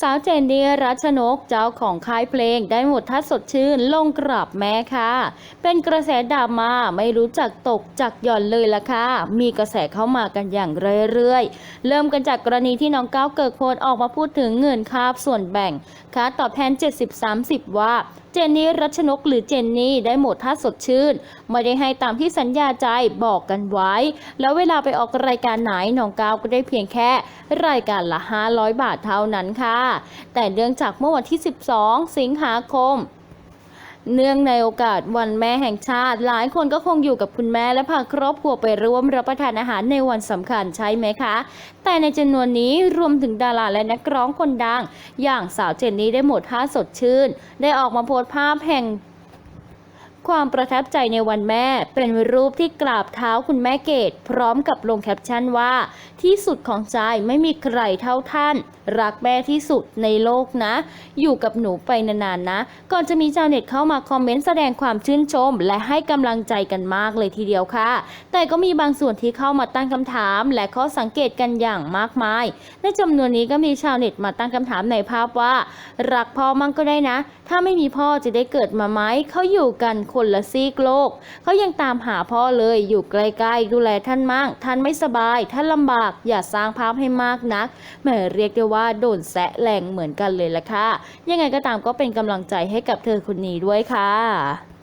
สาวเจนนี่รัชนกเจ้าของค่ายเพลงได้หมดท่าสดชื่นลงกราบแม่ค่ะ เป็นกระแสดราม่าไม่รู้จักตกจักหย่อนเลยล่ะค่ะ มีกระแสเข้ามากันอย่างเรื่อยๆ เริ่มกันจากกรณีที่น้องก้าวเกิดโพลออกมาพูดถึงเงินค่าส่วนแบ่งค่าตอบแทน 70-30 ว่าเจนนี่รัชนกหรือเจนนี่ได้หมดท่าสดชื่น ไม่ได้ให้ตามที่สัญญาใจบอกกันไว้ แล้วเวลาไปออกรายการไหนน้องก้าวก็ได้เพียงแค่ รายการละ 500 บาทเท่านั้นค่ะ แต่เนื่องจากเมื่อวันที่ 12 สิงหาคม เนื่องในโอกาสวันแม่แห่งชาติ หลายคนก็คงอยู่กับคุณแม่และพาครอบครัวไปร่วมรับประทานอาหารในวันสำคัญใช่ไหมคะ แต่ในจำนวนนี้รวมถึงดาราและนักร้องคนดัง อย่างสาวเจนนี่ได้หมดท่าสดชื่น ได้ออกมาโพสต์ภาพแห่ง ความประทับใจในวันแม่ เป็นรูปที่กราบเท้าคุณแม่เกดพร้อมกับลงแคปชั่นว่า ที่สุดของใจไม่มีใครเท่าท่าน รักแม่ที่สุดในโลกนะ อยู่กับหนูไปนานๆนะ ก่อนจะมีชาวเน็ตเข้ามาคอมเมนต์แสดงความชื่นชม และให้กำลังใจกันมากเลยทีเดียวค่ะ แต่ก็มีบางส่วนที่เข้ามาตั้งคำถาม และข้อสังเกตกันอย่างมากมาย ในจำนวนนี้ก็มีชาวเน็ตมาตั้งคำถามในภาพว่า รักพ่อมั่งก็ได้นะ ถ้าไม่มีพ่อจะได้เกิดมาไหมเขาอยู่กันคนละซีกโลก เขายังตามหาพ่อเลยอยู่ใกล้ๆดูแลท่านมั่งท่านไม่สบาย ท่านลำบากอย่าสร้างภาพให้มากนักแหมเรียกได้ว่าโดนแซะแรงเหมือนกันเลยละค่ะ ยังไงก็ตามก็เป็นกำลังใจให้กับเธอคนนี้ด้วยค่ะ